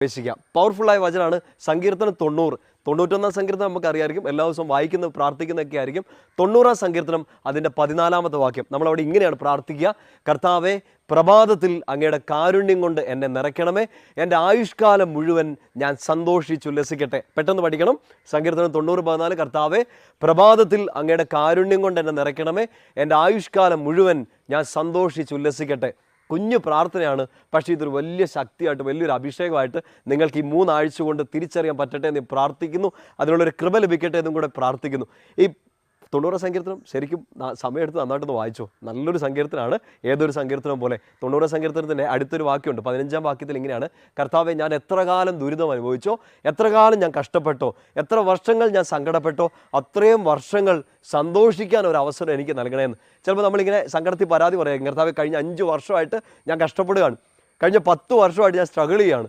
പ്രവേശിക്കാം പവർഫുള്ളായ വചനമാണ് സങ്കീർത്തനം തൊണ്ണൂറ്. തൊണ്ണൂറ്റൊന്നാം സങ്കീർത്തനം നമുക്ക് അറിയാമായിരിക്കും എല്ലാ ദിവസവും വായിക്കുന്ന പ്രാർത്ഥിക്കുന്നതൊക്കെ ആയിരിക്കും. തൊണ്ണൂറാം സങ്കീർത്തനം അതിന്റെ പതിനാലാമത്തെ വാക്യം. നമ്മളവിടെ ഇങ്ങനെയാണ് പ്രാർത്ഥിക്കുക. കർത്താവെ പ്രഭാതത്തിൽ അങ്ങയുടെ കാരുണ്യം കൊണ്ട് എന്നെ നിറയ്ക്കണമേ. എന്റെ ആയുഷ്കാലം മുഴുവൻ ഞാൻ സന്തോഷിച്ചുല്ലസിക്കട്ടെ പെട്ടെന്ന് പഠിക്കണം. സങ്കീർത്തനം തൊണ്ണൂറ് പതിനാല്. കർത്താവെ പ്രഭാതത്തിൽ അങ്ങയുടെ കാരുണ്യം കൊണ്ട് എന്നെ നിറയ്ക്കണമേ. എന്റെ ആയുഷ്കാലം മുഴുവൻ ഞാൻ സന്തോഷിച്ചുല്ലസിക്കട്ടെ കുഞ്ഞു പ്രാർത്ഥനയാണ്. പക്ഷേ ഇതൊരു വലിയ ശക്തിയായിട്ട് വലിയൊരു അഭിഷേകമായിട്ട് നിങ്ങൾക്ക് ഈ മൂന്നാഴ്ച കൊണ്ട് തിരിച്ചറിയാൻ പറ്റട്ടെ എന്ന് പ്രാർത്ഥിക്കുന്നു. അതിനുള്ളൊരു കൃപ ലഭിക്കട്ടെ എന്നും കൂടെ പ്രാർത്ഥിക്കുന്നു. ഈ തൊണ്ണൂറ് സങ്കീർത്തനം ശരിക്കും സമയമെടുത്ത് നന്നായിട്ടൊന്ന് വായിച്ചോ. നല്ലൊരു സങ്കീർത്തനമാണ് ഏതൊരു സങ്കീർത്തനം പോലെ. തൊണ്ണൂറ് സങ്കീർത്തനത്തിന്റെ അടുത്തൊരു വാക്യമുണ്ട്. പതിനഞ്ചാം വാക്യത്തിൽ ഇങ്ങനെയാണ്. കർത്താവെ ഞാൻ എത്ര കാലം ദുരിതം അനുഭവിച്ചോ? എത്ര കാലം ഞാൻ കഷ്ടപ്പെട്ടോ? എത്ര വർഷങ്ങൾ ഞാൻ സങ്കടപ്പെട്ടോ? അത്രയും വർഷങ്ങൾ സന്തോഷിക്കാൻ ഒരു അവസരം എനിക്ക് നൽകണമെന്ന് ചിലപ്പോൾ നമ്മളിങ്ങനെ സങ്കടത്തിൽ പരാതി പറയാം. കർത്താവെ കഴിഞ്ഞ അഞ്ച് വർഷമായിട്ട് ഞാൻ കഷ്ടപ്പെടുകയാണ്. കഴിഞ്ഞ പത്ത് വർഷമായിട്ട് ഞാൻ സ്ട്രഗിൾ ചെയ്യുകയാണ്.